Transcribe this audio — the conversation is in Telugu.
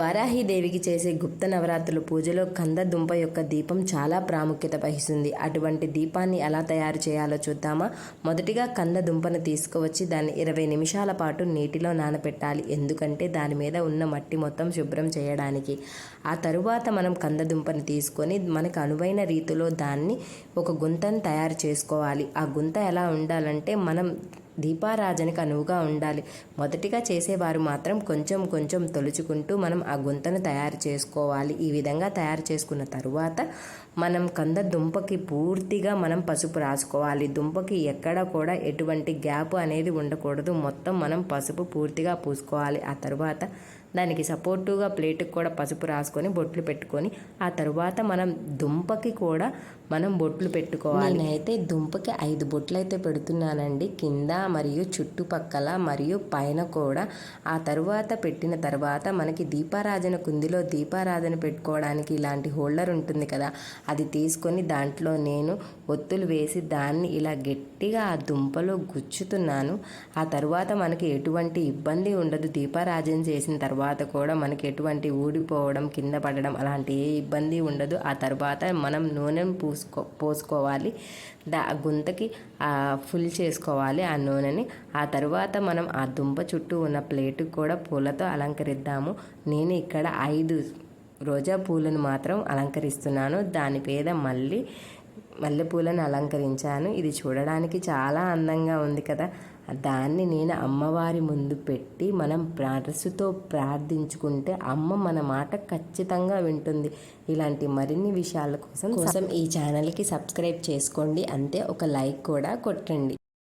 వారాహిదేవికి చేసే గుప్త నవరాత్రుల పూజలో కంద దుంప యొక్క దీపం చాలా ప్రాముఖ్యత వహిస్తుంది. అటువంటి దీపాన్ని ఎలా తయారు చేయాలో చూద్దామా? మొదటిగా కంద దుంపను తీసుకువచ్చి దాన్ని ఇరవై నిమిషాల పాటు నీటిలో నానబెట్టాలి ఎందుకంటే దాని మీద ఉన్న మట్టి మొత్తం శుభ్రం చేయడానికి. ఆ తరువాత మనం కందదుంపను తీసుకొని మనకు అనువైన రీతిలో దాన్ని ఒక గుంతను తయారు చేసుకోవాలి. ఆ గుంత ఎలా ఉండాలంటే మనం దీపారాజనకు అనువుగా ఉండాలి. మొదటిగా చేసేవారు మాత్రం కొంచెం కొంచెం తొలుచుకుంటూ మనం ఆ గుంతను తయారు చేసుకోవాలి. ఈ విధంగా తయారు చేసుకున్న తరువాత మనం కంద దుంపకి పూర్తిగా మనం పసుపు రాసుకోవాలి. దుంపకి ఎక్కడ కూడా ఎటువంటి గ్యాప్ అనేది ఉండకూడదు. మొత్తం మనం పసుపు పూర్తిగా పూసుకోవాలి. ఆ తరువాత దానికి సపోర్టుగా ప్లేట్కి కూడా పసుపు రాసుకొని బొట్లు పెట్టుకొని ఆ తరువాత మనం దుంపకి కూడా మనం బొట్లు పెట్టుకోవాలి. నేనైతే దుంపకి ఐదు బొట్లు అయితే పెడుతున్నానండి. కింద మరియు చుట్టుపక్కల మరియు పైన కూడా. ఆ తర్వాత పెట్టిన తర్వాత మనకి దీపారాధన కుందిలో దీపారాధన పెట్టుకోవడానికి ఇలాంటి హోల్డర్ ఉంటుంది కదా అది తీసుకొని దాంట్లో నేను ఒత్తులు వేసి దాన్ని ఇలా గట్టిగా ఆ దుంపలో గుచ్చుతున్నాను. ఆ తర్వాత మనకి ఎటువంటి ఇబ్బంది ఉండదు. దీపారాజన చేసిన తర్వాత తర్వాత కూడా మనకి ఎటువంటి ఊడిపోవడం కింద పడడం అలాంటి ఏ ఇబ్బంది ఉండదు. ఆ తర్వాత మనం నూనెను పూసుకో పోసుకోవాలి. దా గుంతకి ఫుల్ చేసుకోవాలి ఆ నూనెని. ఆ తర్వాత మనం ఆ దుంప చుట్టూ ఉన్న ప్లేటు కూడా పూలతో అలంకరిద్దాము. నేను ఇక్కడ ఐదు రోజా పూలను మాత్రం అలంకరిస్తున్నాను. దాని పేద మళ్ళీ మల్లెపూలను అలంకరించాను. ఇది చూడడానికి చాలా అందంగా ఉంది కదా. దాన్ని నేను అమ్మవారి ముందు పెట్టి మనం మనసుతో ప్రార్థించుకుంటే అమ్మ మన మాట ఖచ్చితంగా వింటుంది. ఇలాంటి మరిన్ని విషయాల కోసం కోసం ఈ ఛానల్కి సబ్స్క్రైబ్ చేసుకోండి. అంతే ఒక లైక్ కూడా కొట్టండి.